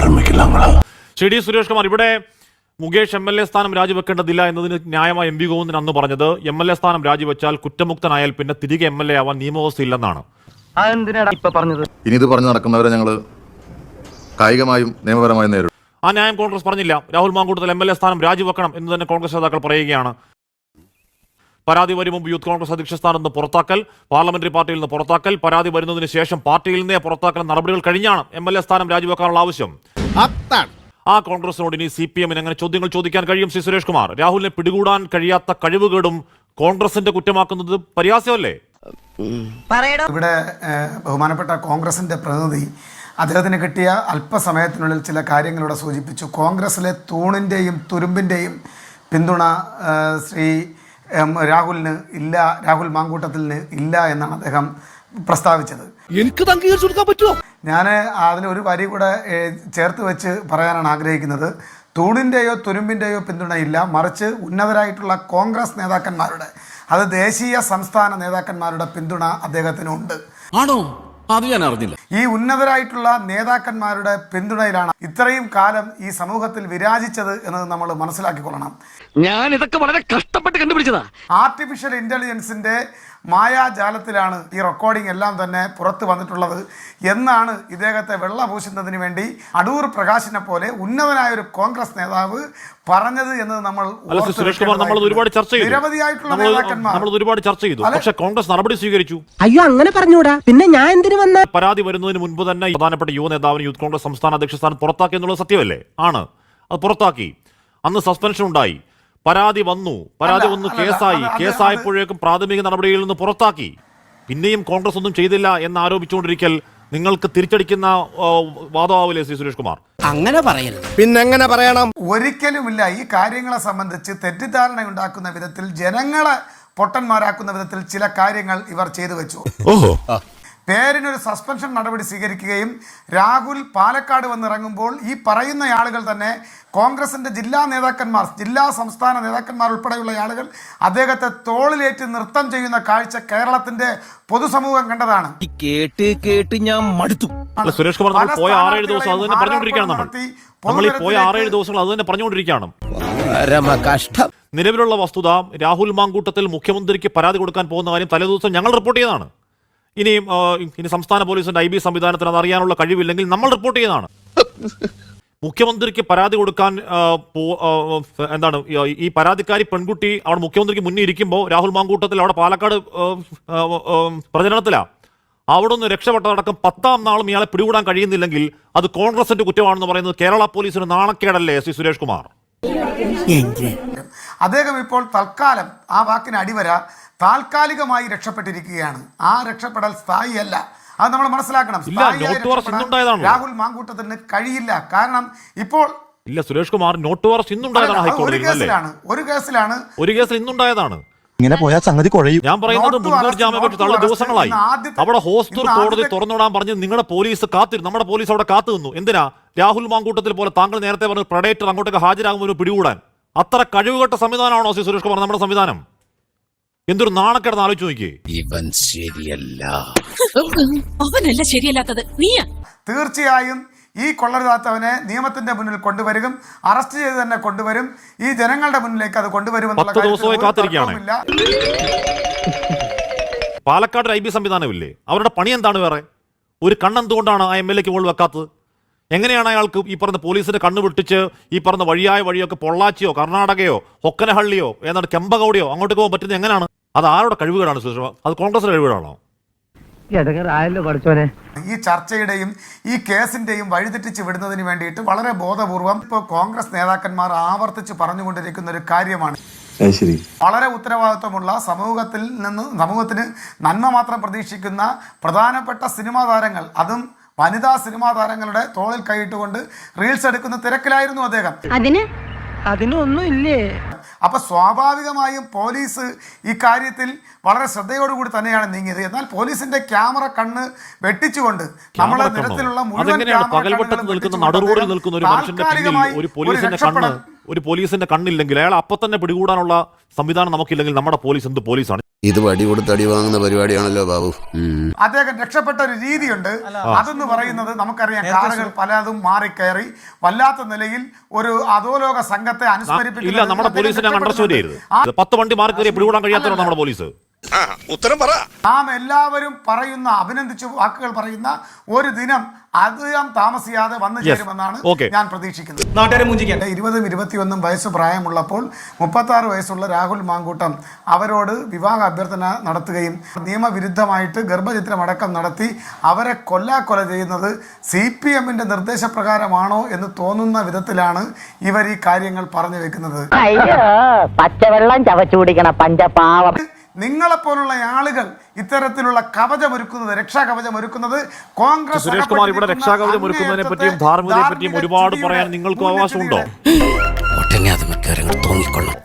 ആരംഭിക്കില്ലാങ്ങളാ Shri D Suresh Kumar ഇവിടെ Mukesh M L A സ്ഥാനം രാജിവെക്കേണ്ടതില്ല എന്നതിന് ന്യായമായ എം വി ഗോവിന്ദൻ അന്ന് പറഞ്ഞത് എം എൽ എ സ്ഥാനം രാജിവെച്ചാൽ കുറ്റമുക്തനായാൽ പിന്നെ തിരികെ എം എൽ എ ആവാൻ നിയമവ്യവസ്ഥ ഇല്ലെന്നാണ് അതെന്തിനാടാ ഇപ്പൊ ഇനി ഇത് പറഞ്ഞു നടക്കുന്നവരെ ഞങ്ങൾ കായികമായും നിയമപരമായും നേരിടും. ആ ന്യായം കോൺഗ്രസ് പറഞ്ഞില്ല. Rahul Mamkootathil M L A സ്ഥാനം രാജിവെക്കണം എന്ന് തന്നെ കോൺഗ്രസ് നേതാക്കൾ പറയുകയാണ്. പരാതി വരും മുമ്പ് യൂത്ത് കോൺഗ്രസ് അധ്യക്ഷ സ്ഥാനത്ത് നിന്ന് പുറത്താക്കൽ പാർലമെന്ററി പാർട്ടിയിൽ നിന്ന് പുറത്താക്കൽ പരാതി വരുന്നതിന് ശേഷം പാർട്ടിയിൽ നിന്നേ പുറത്താക്കൽ നടപടികൾ കഴിഞ്ഞാണ് എം എൽ എ സ്ഥാനം രാജിവെക്കാനുള്ള ആവശ്യം. ആ കോൺഗ്രസിനോട് ഇനി സി പി എമ്മിന് അങ്ങനെ ചോദ്യങ്ങൾ ചോദിക്കാൻ കഴിയും ശ്രീ സുരേഷ് കുമാർ? രാഹുലിനെ പിടികൂടാൻ കഴിയാത്ത കഴിവുകേടും കോൺഗ്രസിന്റെ കുറ്റമാക്കുന്നത് പരിഹാസ്യമല്ലേ ഇവിടെ ബഹുമാനപ്പെട്ട കോൺഗ്രസിന്റെ പ്രതിനിധി അദ്ദേഹത്തിന് കിട്ടിയ അല്പസമയത്തിനുള്ളിൽ ചില കാര്യങ്ങളിവിടെ സൂചിപ്പിച്ചു. കോൺഗ്രസിലെ തൂണിന്റെയും തുരുമ്പിന്റെയും പിന്തുണ ശ്രീ രാഹുലിന് ഇല്ല രാഹുൽ മാങ്കൂട്ടത്തിന് ഇല്ല എന്നാണ് അദ്ദേഹം പ്രസ്താവിച്ചത്. എനിക്ക് അംഗീകരിച്ചു കൊടുക്കാൻ പറ്റുമോ? ഞാൻ അതിന് ഒരു വരി കൂടെ ചേർത്ത് വെച്ച് പറയാനാണ് ആഗ്രഹിക്കുന്നത്. തൂണിന്റെയോ തുരുമ്പിന്റെയോ പിന്തുണയില്ല മറിച്ച് ഉന്നതരായിട്ടുള്ള കോൺഗ്രസ് നേതാക്കന്മാരുടെ അത് ദേശീയ സംസ്ഥാന നേതാക്കന്മാരുടെ പിന്തുണ അദ്ദേഹത്തിനുണ്ട്. ആണോ? അത് ഞാൻ അറിഞ്ഞില്ല. ഈ ഉന്നതരായിട്ടുള്ള നേതാക്കന്മാരുടെ പിന്തുണയിലാണ് ഇത്രയും കാലം ഈ സമൂഹത്തിൽ വിരാജിച്ചത് എന്നത് നമ്മൾ മനസ്സിലാക്കിക്കൊള്ളണം. ഞാൻ ഇതൊക്കെ വളരെ കഷ്ടപ്പെട്ട് കണ്ടുപിടിച്ചതാ. ആർട്ടിഫിഷ്യൽ ഇന്റലിജൻസിന്റെ മായാജാലത്തിലാണ് ഈ റെക്കോർഡിംഗ് എല്ലാം തന്നെ പുറത്തു വന്നിട്ടുള്ളത് എന്നാണ് ഇദ്ദേഹത്തെ വെള്ളപൂശുന്നതിന് വേണ്ടി അടൂർ പ്രകാശിനെ പോലെ ഉന്നതനായ ഒരു കോൺഗ്രസ് നേതാവ് പറഞ്ഞത് എന്ന് നമ്മൾ സുരേഷ് കുമാർ നമ്മൾ ഒരുപാട് ചർച്ച ചെയ്തു. നിരവധിയായിട്ടുള്ള നമ്മൾ നേതാക്കന്മാർ. നമ്മൾ ഒരുപാട് ചർച്ച ചെയ്തു. പക്ഷെ കോൺഗ്രസ് നടപടി സ്വീകരിച്ചു. അയ്യോ അങ്ങനെ പറഞ്ഞൂടാ. പിന്നെ ഞാൻ എന്തിനു വന്ന? പരാതി വരുന്നതിന് മുൻപ് തന്നെ പ്രധാനപ്പെട്ട യുവ നേതാവിന് യൂത്ത് കോൺഗ്രസ് സംസ്ഥാന അധ്യക്ഷ സ്ഥാനം പുറത്താക്കി എന്നുള്ളത് സത്യമല്ലേ? ആണ്. അത് പുറത്താക്കി. അന്ന് സസ്പെൻഷൻ ഉണ്ടായി. പരാതി വന്നു. പരാതി വന്നു കേസായി. കേസായപ്പോഴേക്കും പ്രാഥമിക നടപടിയിൽ നിന്ന് പുറത്താക്കി. പിന്നെയും കോൺഗ്രസ് ഒന്നും ചെയ്തില്ല എന്ന് ആരോപിച്ചുകൊണ്ടിരിക്കൽ നിങ്ങൾക്ക് തിരിച്ചടിക്കുന്ന വാദമാവില്ലേ ശ്രീ സുരേഷ് കുമാർ? അങ്ങനെ പറയരുത്. പിന്നെങ്ങനെ പറയണം? ഒരിക്കലുമില്ല ഈ കാര്യങ്ങളെ സംബന്ധിച്ച് തെറ്റിദ്ധാരണ ഉണ്ടാക്കുന്ന വിധത്തിൽ ജനങ്ങളെ പൊട്ടന്മാരാക്കുന്ന വിധത്തിൽ ചില കാര്യങ്ങൾ ഇവർ ചെയ്തു വെച്ചു. ഓഹോ. പേരിനൊരു സസ്പെൻഷൻ നടപടി സ്വീകരിക്കുകയും രാഹുൽ പാലക്കാട് വന്നിറങ്ങുമ്പോൾ ഈ പറയുന്ന ആളുകൾ തന്നെ കോൺഗ്രസിന്റെ ജില്ലാ നേതാക്കന്മാർ ജില്ലാ സംസ്ഥാന നേതാക്കന്മാർ ഉൾപ്പെടെയുള്ള ആളുകൾ അദ്ദേഹത്തെ തോളിലേറ്റ് നൃത്തം ചെയ്യുന്ന കാഴ്ച കേരളത്തിന്റെ പൊതുസമൂഹം കണ്ടതാണ്. കേട്ട് കേട്ട് ഞാൻ മടുത്തു. സുരേഷ് കുമാർ നമ്മൾ പോയ ആറേഴ് ദിവസം അത് തന്നെ സ്ഥാനാർത്ഥികളെയും പറഞ്ഞുകൊണ്ടിരിക്കുകയാണ് നമ്മൾ. നമ്മൾ ഈ പോയ പൊതുനിരത്തിലേക്ക് ആറേഴ് ദിവസങ്ങൾ അത് തന്നെ പറഞ്ഞുകൊണ്ടിരിക്കുകയാണ്. പരമ കഷ്ടം നിലവിലുള്ള വസ്തുത രാഹുൽ മാങ്കൂട്ടത്തിൽ മുഖ്യമന്ത്രിക്ക് പരാതി കൊടുക്കാൻ പോകുന്ന കാര്യം തലേദിവസം ഞങ്ങൾ റിപ്പോർട്ട് ചെയ്തതാണ്. ഇനി ഇനി സംസ്ഥാന പോലീസിന്റെ ഐ ബി സംവിധാനത്തിന് അത് അറിയാനുള്ള കഴിവില്ലെങ്കിൽ നമ്മൾ റിപ്പോർട്ട് ചെയ്യുന്നതാണ്. മുഖ്യമന്ത്രിക്ക് പരാതി കൊടുക്കാൻ എന്താണ് ഈ- പരാതിക്കാരി പെൺകുട്ടി അവിടെ മുഖ്യമന്ത്രിക്ക് മുന്നിൽ ഇരിക്കുമ്പോൾ രാഹുൽ മാങ്കൂട്ടത്തിൽ അവിടെ പാലക്കാട് പ്രചരണത്തിലാണ് അവിടെ നിന്ന് രക്ഷപ്പെട്ടതടക്കം പത്താം നാളും ഇയാളെ പിടികൂടാൻ കഴിയുന്നില്ലെങ്കിൽ അത് കോൺഗ്രസിന്റെ കുറ്റമാണെന്ന് പറയുന്നത് കേരള പോലീസിന് നാണക്കേടല്ലേ ശ്രീ സുരേഷ് കുമാർ? അദ്ദേഹം ഇപ്പോൾ തൽക്കാലം ആ വാക്കിന് അടിവര താൽക്കാലികമായി രക്ഷപ്പെട്ടിരിക്കുകയാണ്. ആ രക്ഷപ്പെടൽ സ്ഥായിയല്ല. അത് നമ്മൾ മനസ്സിലാക്കണം. രാഹുൽ മാങ്കൂട്ടത്തിന് കഴിയില്ല. കാരണം ഇപ്പോൾ ഇല്ല സുരേഷ് കുമാർ നോട്ട് വാറസ്റ്റ് ഇന്നുണ്ടായതാണ് ഹൈക്കോടതിയിലാണ് ഒരു കേസിലാണ്. ഒരു കേസിലാണ് ഒരു കേസിൽ ഇന്നുണ്ടായതാണ്. ഇങ്ങനെ പോയാൽ സംഗതി കുഴയും. ഞാൻ പറയുന്നത് മുൻകൂർ ജാമ്യം പറ്റി നോട്ട് ദിവസങ്ങളായി. അവിടെ ഹോസ്റ്റൂർ കോടതി തുറന്നുവിടാൻ പറഞ്ഞ് നിങ്ങളുടെ പോലീസ് കാത്തിരുന്നു. നമ്മുടെ പോലീസ് അവിടെ കാത്തു നിന്നു. എന്തിനാ? രാഹുൽ മാങ്കൂട്ടത്തിൽ പോലെ താങ്കൾ നേരത്തെ പറഞ്ഞ പ്രഡേറ്റർ അങ്ങോട്ടേക്ക് ഹാജരാകുമ്പോൾ പിടികൂടാൻ. അത്ര കഴിവുകെട്ട സംവിധാനമാണോ സി സുരേഷ് കുമാർ നമ്മുടെ സംവിധാനം? എന്തൊരു നാണക്കേടെന്ന് ആലോചിച്ച് നോക്കിയേ. ഇവൻ ശരിയല്ല. അവനല്ല ശരിയല്ലാത്തത്. നീയാ. തീർച്ചയായും ഈ കൊള്ളരുതാത്തവനെ നിയമത്തിന്റെ മുന്നിൽ കൊണ്ടുവരും അറസ്റ്റ് ചെയ്ത് തന്നെ കൊണ്ടുവരും. ഈ ജനങ്ങളുടെ മുന്നിലേക്ക് അത് കൊണ്ടുവരുമെന്നുള്ള പത്ത് കാര്യത്തിൽ ദിവസമായി ഒരു കാത്തിരിക്കുകയാണ്. തർക്കവുമില്ല. പാലക്കാട് ഐ ബി സംവിധാനമില്ലേ? അവരുടെ പണി എന്താണ് വേറെ? ഒരു കണ്ണെന്തുകൊണ്ടാണ് ആ എം എൽ എക്ക് മുകളിൽ വെക്കാത്തത്? എങ്ങനെയാണ് അയാൾക്ക് ഈ പറഞ്ഞ പോലീസിന്റെ കണ്ണു വിട്ടിച്ച് ഈ പറഞ്ഞ വഴിയായ വഴിയൊക്കെ പൊള്ളാച്ചിയോ കർണാടകയോ ഒക്കനഹള്ളിയോ ഏതാണ് കെമ്പകൗടിയോ അങ്ങോട്ട് പോകാൻ പറ്റുന്നത് എങ്ങനെയാണ്? അത് ആരുടെ കഴിവുകളാണ് സുഷമ അത് കോൺഗ്രസിന്റെ കഴിവുകളാണോ? ഈ ചർച്ചയുടെയും ഈ കേസിന്റെയും വഴിതെറ്റിച്ച് വിടുന്നതിന് വേണ്ടിയിട്ട് വളരെ ബോധപൂർവം ഇപ്പോൾ കോൺഗ്രസ് നേതാക്കന്മാർ ആവർത്തിച്ച് പറഞ്ഞുകൊണ്ടിരിക്കുന്ന ഒരു കാര്യമാണ്. ശരി. വളരെ ഉത്തരവാദിത്വമുള്ള സമൂഹത്തിൽ നിന്ന് സമൂഹത്തിന് നന്മ മാത്രം പ്രതീക്ഷിക്കുന്ന പ്രധാനപ്പെട്ട സിനിമാ താരങ്ങൾ അതും വനിതാ സിനിമാ താരങ്ങളുടെ തോളിൽ കൈയിട്ടുകൊണ്ട് റീൽസ് എടുക്കുന്ന തിരക്കിലായിരുന്നു അദ്ദേഹം. അതിന്? അതിനൊന്നും ഇല്ലേ? അപ്പൊ സ്വാഭാവികമായും പോലീസ് ഈ കാര്യത്തിൽ വളരെ ശ്രദ്ധയോടുകൂടി തന്നെയാണ് നീങ്ങിയത്. എന്നാൽ പോലീസിന്റെ ക്യാമറ കണ്ണ് വെട്ടിച്ചുകൊണ്ട് നമ്മളെ നിരത്തിലുള്ള മുഴുവൻ അതെങ്ങനെയാണ്? ക്യാമറ പകൽവട്ടത്ത് കണ്ണുകളും നിൽക്കുന്ന നടുറോഡിൽ നിൽക്കുന്ന ഒരു മനുഷ്യന്റെ പിന്നിൽ ഒരു പോലീസിന്റെ കണ്ണ് ഒരു പോലീസിന്റെ കണ്ണില്ലെങ്കിൽ അയാൾ അപ്പൊ തന്നെ പിടികൂടാനുള്ള സംവിധാനം നമുക്കില്ലെങ്കിൽ നമ്മുടെ പോലീസ് എന്ത് പോലീസാണ്? ഇത് വടി കൊടുത്ത് അടി വാങ്ങുന്ന പരിപാടിയാണല്ലോ ബാബു. അദ്ദേഹം രക്ഷപ്പെട്ട ഒരു രീതിയുണ്ട്. അതെന്ന് പറയുന്നത് നമുക്കറിയാം കാറുകൾ പലതും മാറിക്കയറി വല്ലാത്ത നിലയിൽ ഒരു അധോലോക സംഘത്തെ ഇല്ല നമ്മുടെ പോലീസിനെ പത്ത് വണ്ടി മാറി പിടികൂടാൻ നമ്മുടെ പോലീസ്. ഉത്തരം പറ. നാം എല്ലാവരും പറയുന്ന അഭിനന്ദിച്ച് വാക്കുകൾ പറയുന്ന ഒരു ദിനം അധികം താമസിയാതെ വന്നു. ചേരുമെന്നാണ് ഞാൻ പ്രതീക്ഷിക്കുന്നത്. നാട്ടുകാരെ മുഞ്ചിക്കട്ടെ ഇരുപതും ഇരുപത്തിയൊന്നും വയസ്സ് പ്രായമുള്ളപ്പോൾ മുപ്പത്തി ആറ് വയസ്സുള്ള രാഹുൽ മാങ്കൂട്ടം അവരോട് വിവാഹ അഭ്യർത്ഥന നടത്തുകയും നിയമവിരുദ്ധമായിട്ട് ഗർഭചിത്രമടക്കം നടത്തി അവരെ കൊല്ലാക്കൊല ചെയ്യുന്നത് സി പി എമ്മിന്റെ നിർദ്ദേശപ്രകാരമാണോ എന്ന് തോന്നുന്ന വിധത്തിലാണ് ഇവർ ഈ കാര്യങ്ങൾ പറഞ്ഞു വെക്കുന്നത്. അയ്യോ പച്ചവെള്ളം ചവച്ചു പഞ്ചപാവം പഞ്ചപാവം. നിങ്ങളെപ്പോലുള്ള ആളുകൾ ഇത്തരത്തിലുള്ള കവചമൊരുക്കുന്നത് രക്ഷാകവചമൊരുക്കുന്നത് കോൺഗ്രസ് സുരേഷ് കുമാർ ഇവിടെ രക്ഷാകവചമൊരുക്കുന്നതിനെ രക്ഷാകവചം ഒരുക്കുന്നതിനെ പറ്റിയും ധാർമ്മികതയെ പറ്റിയും ഒരുപാട് പറയാൻ നിങ്ങൾക്ക് അവകാശമുണ്ടോ? തോന്നിക്കൊള്ളും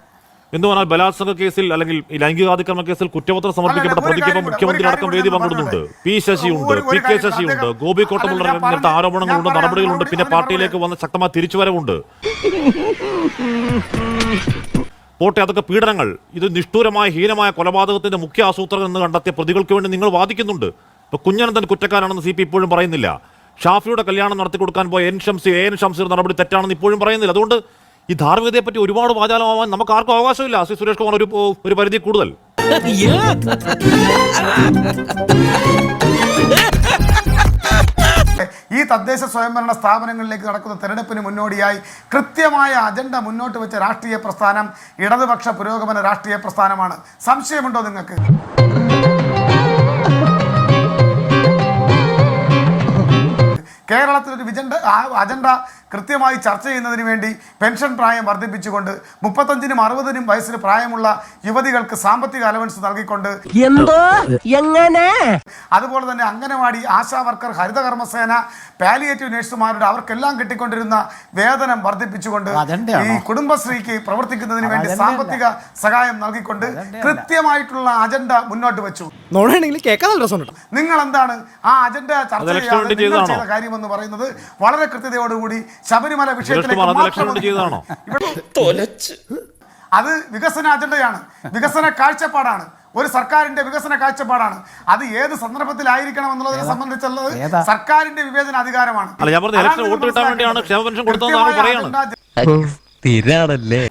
എന്ന് പറഞ്ഞാൽ ബലാത്സംഗ കേസിൽ അല്ലെങ്കിൽ ലൈംഗികാതിക്രമ കേസിൽ കുറ്റപത്രം സമർപ്പിക്കപ്പെട്ട പ്രതിക്കൊപ്പം മുഖ്യമന്ത്രി അടക്കം വേദി പങ്കിടുന്നുണ്ട്. പി ശശിയുണ്ട് പി കെ ശശിയുണ്ട് ഗോപി കോട്ടമുള്ള. ആരോപണങ്ങളുണ്ട് നടപടികളുണ്ട് പിന്നെ പാർട്ടിയിലേക്ക് വന്ന ശക്തമായ തിരിച്ചുവരവുണ്ട്. പോട്ടെ അതൊക്കെ പീഡനങ്ങൾ. ഇത് നിഷ്ഠൂരമായ ഹീനമായ കൊലപാതകത്തിന്റെ മുഖ്യ ആസൂത്രകൻ എന്ന് കണ്ടെത്തിയ പ്രതികൾക്ക് വേണ്ടി നിങ്ങൾ വാദിക്കുന്നുണ്ട്. ഇപ്പൊ കുഞ്ഞനന്തൻ കുറ്റക്കാരാണെന്ന് സി പി ഇപ്പോഴും പറയുന്നില്ല. ഷാഫിയുടെ കല്യാണം നടത്തി കൊടുക്കാൻ പോയ N Shamsi A N Shamseer നടപടി തെറ്റാണെന്ന് ഇപ്പോഴും പറയുന്നില്ല. അതുകൊണ്ട് ഈ ധാർമ്മികതയെ പറ്റി ഒരുപാട് വാചാലമാവാൻ നമുക്ക് ആർക്കും അവകാശമില്ല. ശ്രീ സുരേഷ് കുമാർ ഒരു ഒരു പരിധി കൂടുതൽ. ഈ തദ്ദേശ സ്വയംഭരണ സ്ഥാപനങ്ങളിലേക്ക് നടക്കുന്ന തെരഞ്ഞെടുപ്പിന് മുന്നോടിയായി കൃത്യമായ അജണ്ട മുന്നോട്ട് വെച്ച രാഷ്ട്രീയ പ്രസ്ഥാനം ഇടതുപക്ഷ പുരോഗമന രാഷ്ട്രീയ പ്രസ്ഥാനമാണ്. സംശയമുണ്ടോ നിങ്ങൾക്ക്? കേരളത്തിൽ ഒരു വിജണ്ട അജണ്ട കൃത്യമായി ചർച്ച ചെയ്യുന്നതിന് വേണ്ടി പെൻഷൻ പ്രായം വർദ്ധിപ്പിച്ചുകൊണ്ട് മുപ്പത്തഞ്ചിനും അറുപതിനും വയസ്സിന് പ്രായമുള്ള യുവതികൾക്ക് സാമ്പത്തിക അലവൻസ് നൽകിക്കൊണ്ട് എന്തോ? എങ്ങനെ? അതുപോലെ തന്നെ അംഗനവാടി ആശാ വർക്കർ ഹരിതകർമ്മസേന പാലിയേറ്റീവ് നഴ്സുമാരുടെ അവർക്കെല്ലാം കിട്ടിക്കൊണ്ടിരുന്ന വേതനം വർദ്ധിപ്പിച്ചുകൊണ്ട് ഈ കുടുംബശ്രീക്ക് പ്രവർത്തിക്കുന്നതിന് വേണ്ടി സാമ്പത്തിക സഹായം നൽകിക്കൊണ്ട് കൃത്യമായിട്ടുള്ള അജണ്ട മുന്നോട്ട് വെച്ചു. നിങ്ങൾ എന്താണ് ആ അജണ്ട ചർച്ച ചെയ്യാൻ election കാര്യമെന്ന് പറയുന്നത് വളരെ കൃത്യതയോടുകൂടി ശബരിമല വിഷയത്തിലേക്ക്? അത് വികസന അജണ്ടയാണ്. വികസന കാഴ്ചപ്പാടാണ്. ഒരു സർക്കാരിന്റെ വികസന കാഴ്ചപ്പാടാണ്. അത് ഏത് സന്ദർഭത്തിലായിരിക്കണം എന്നുള്ളതിനെ സംബന്ധിച്ചുള്ളത് സർക്കാരിന്റെ വിവേചന അധികാരമാണ് സ്ഥിരാണല്ലേ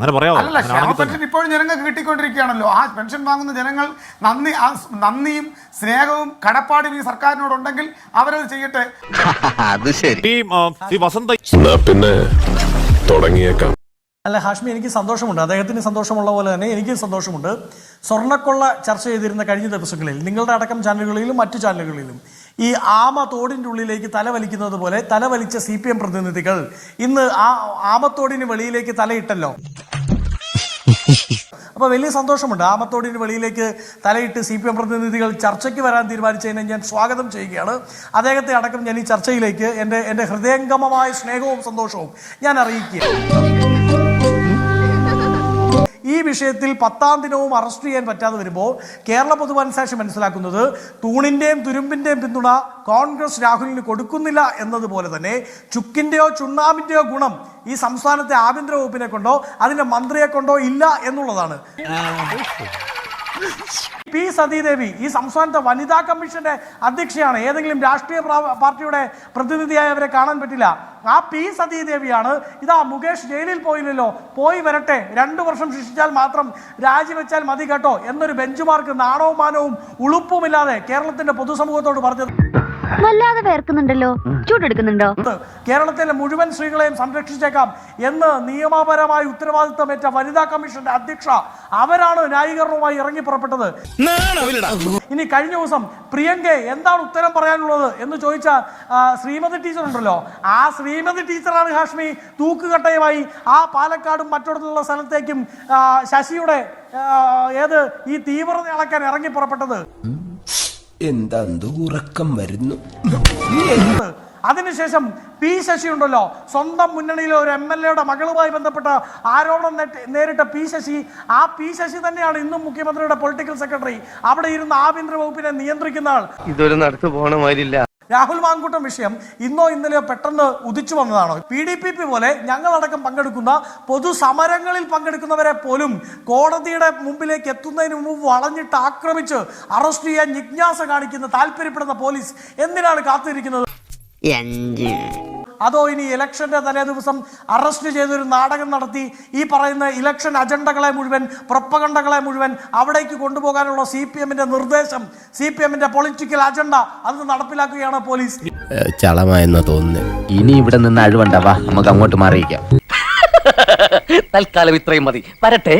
അങ്ങനെ പറയാമോ അല്ല ക്ഷേമ പെൻഷൻ ഇപ്പോഴും ജനങ്ങൾക്ക് കിട്ടിക്കൊണ്ടിരിക്കുകയാണല്ലോ. ആ പെൻഷൻ വാങ്ങുന്ന ജനങ്ങൾ നന്ദി ആ സ് നന്ദിയും സ്നേഹവും കടപ്പാടും ഈ സർക്കാരിനോടുണ്ടെങ്കിൽ അവരത് ചെയ്യട്ടെ. അത് ശരി. ഈ ആ, വസന്ത പിന്നെ തുടങ്ങിയേക്കാം. അല്ല ഹാഷ്മി എനിക്ക് സന്തോഷമുണ്ട്. അദ്ദേഹത്തിന് സന്തോഷമുള്ള പോലെ തന്നെ എനിക്കും സന്തോഷമുണ്ട്. സ്വർണക്കൊള്ള ചർച്ച ചെയ്തിരുന്ന കഴിഞ്ഞ ദിവസങ്ങളിൽ നിങ്ങളുടെ അടക്കം ചാനലുകളിലും മറ്റു ചാനലുകളിലും ഈ ആമ തോടിന്റെ ഉള്ളിലേക്ക് തലവലിക്കുന്നത് പോലെ തലവലിച്ച സി പി എം പ്രതിനിധികൾ ഇന്ന് ആ ആമത്തോടിന് വെളിയിലേക്ക് തലയിട്ടല്ലോ. അപ്പൊ വലിയ സന്തോഷമുണ്ട്. ആമത്തോടിന് വെളിയിലേക്ക് തലയിട്ട് സി പി എം പ്രതിനിധികൾ ചർച്ചയ്ക്ക് വരാൻ തീരുമാനിച്ചതിനെ ഞാൻ സ്വാഗതം ചെയ്യുകയാണ്. അദ്ദേഹത്തെ അടക്കം ഞാൻ ഈ ചർച്ചയിലേക്ക് എന്റെ എന്റെ ഹൃദയംഗമമായ സ്നേഹവും സന്തോഷവും ഞാൻ അറിയിക്കുക ഈ വിഷയത്തിൽ പത്താം ദിനവും അറസ്റ്റ് ചെയ്യാൻ പറ്റാതെ വരുമ്പോൾ കേരള പൊതുമനസാക്ഷി മനസ്സിലാക്കുന്നത് തൂണിന്റെയും തുരുമ്പിന്റെയും പിന്തുണ കോൺഗ്രസ് രാഹുലിന് കൊടുക്കുന്നില്ല എന്നതുപോലെ തന്നെ ചുക്കിന്റെയോ ചുണ്ണാമ്പിന്റെയോ ഗുണം ഈ സംസ്ഥാനത്തെ ആഭ്യന്തര വകുപ്പിനെ കൊണ്ടോ അതിന്റെ മന്ത്രിയെ കൊണ്ടോ ഇല്ല എന്നുള്ളതാണ്. പി സതീദേവി ഈ സംസ്ഥാനത്തെ വനിതാ കമ്മീഷന്റെ അധ്യക്ഷയാണ്. ഏതെങ്കിലും രാഷ്ട്രീയ പാർട്ടിയുടെ പ്രതിനിധിയായി അവരെ കാണാൻ പറ്റില്ല. ആ പി സതീദേവിയാണ്. ഇതാ മുകേഷ് ജയിലിൽ പോയില്ലല്ലോ. പോയി വരട്ടെ. രണ്ടു വർഷം ശിക്ഷിച്ചാൽ മാത്രം രാജിവെച്ചാൽ മതി കേട്ടോ. എന്നൊരു ബെഞ്ച് മാർക്ക് നാണവും മാനവും ഉളുപ്പുമില്ലാതെ കേരളത്തിന്റെ പൊതുസമൂഹത്തോട് പറഞ്ഞത്. വല്ലാതെ വേർക്കുന്നുണ്ടല്ലോ. ചൂടെടുക്കുന്നുണ്ടോ? കേരളത്തിലെ മുഴുവൻ സ്ത്രീകളെയും സംരക്ഷിച്ചേക്കാം എന്ന് നിയമപരമായ ഉത്തരവാദിത്തമേറ്റ വനിതാ കമ്മീഷന്റെ അധ്യക്ഷ അവരാണ് ന്യായീകരണവുമായി ഇറങ്ങി പുറപ്പെട്ടത്. ഇനി കഴിഞ്ഞ ദിവസം പ്രിയങ്ക എന്താണ് ഉത്തരം പറയാനുള്ളത് എന്ന് ചോദിച്ച ശ്രീമതി ടീച്ചർ ഉണ്ടല്ലോ. ആ ശ്രീമതി ടീച്ചറാണ് ഹാഷ്മി. തൂക്കുകട്ടയുമായി ആ പാലക്കാടും മറ്റിടത്തുള്ള സ്ഥലത്തേക്കും ശശിയുടെ ഏത് ഈ തീവ്രത അളക്കാൻ ഇറങ്ങി പുറപ്പെട്ടത്. എന്താ ഉറക്കം വരുന്നു? അതിനുശേഷം പി ശശി ഉണ്ടല്ലോ. സ്വന്തം മുന്നണിയിലെ ഒരു എം എൽ എയുടെ മകളുമായി ബന്ധപ്പെട്ട ആരോപണം നേരിട്ട പി ശശി ആ പി ശശി തന്നെയാണ് ഇന്നും മുഖ്യമന്ത്രിയുടെ പൊളിറ്റിക്കൽ സെക്രട്ടറി. അവിടെ ഇരുന്ന് ആഭ്യന്തര വകുപ്പിനെ നിയന്ത്രിക്കുന്ന ആൾ. ഇതൊരു നടത്തു പോണ മാതിരില്ല. രാഹുൽ മാങ്കൂട്ടം വിഷയം ഇന്നോ ഇന്നലെയോ പെട്ടെന്ന് ഉദിച്ചു വന്നതാണോ? പി ഡി പി പി പോലെ ഞങ്ങളടക്കം പങ്കെടുക്കുന്ന പൊതുസമരങ്ങളിൽ പങ്കെടുക്കുന്നവരെ പോലും കോടതിയുടെ മുമ്പിലേക്ക് എത്തുന്നതിന് മുമ്പ് വളഞ്ഞിട്ട് ആക്രമിച്ച് അറസ്റ്റ് ചെയ്യാൻ ജിജ്ഞാസ കാണിക്കുന്ന താല്പര്യപ്പെടുന്ന പോലീസ് എന്തിനാണ് കാത്തിരിക്കുന്നത്? അതോ ഇനി ഇലക്ഷന്റെ തലേ ദിവസം അറസ്റ്റ് ചെയ്തൊരു നാടകം നടത്തി ഈ പറയുന്ന ഇലക്ഷൻ അജണ്ടകളെ മുഴുവൻ പ്രൊപ്പകണ്ടകളെ മുഴുവൻ അവിടേക്ക് കൊണ്ടുപോകാനുള്ള സി പി എമ്മിന്റെ നിർദ്ദേശം സി പി എമ്മിന്റെ പൊളിറ്റിക്കൽ അജണ്ട അത് നടപ്പിലാക്കുകയാണ് പോലീസ്. ചളമായെന്ന് തോന്നുന്നു. ഇനി ഇവിടെ നിന്ന് അഴിവണ്ടാവാ നമുക്ക് അങ്ങോട്ട് മാറിയിക്കാം തൽക്കാലം ഇത്രയും മതി. വരട്ടെ.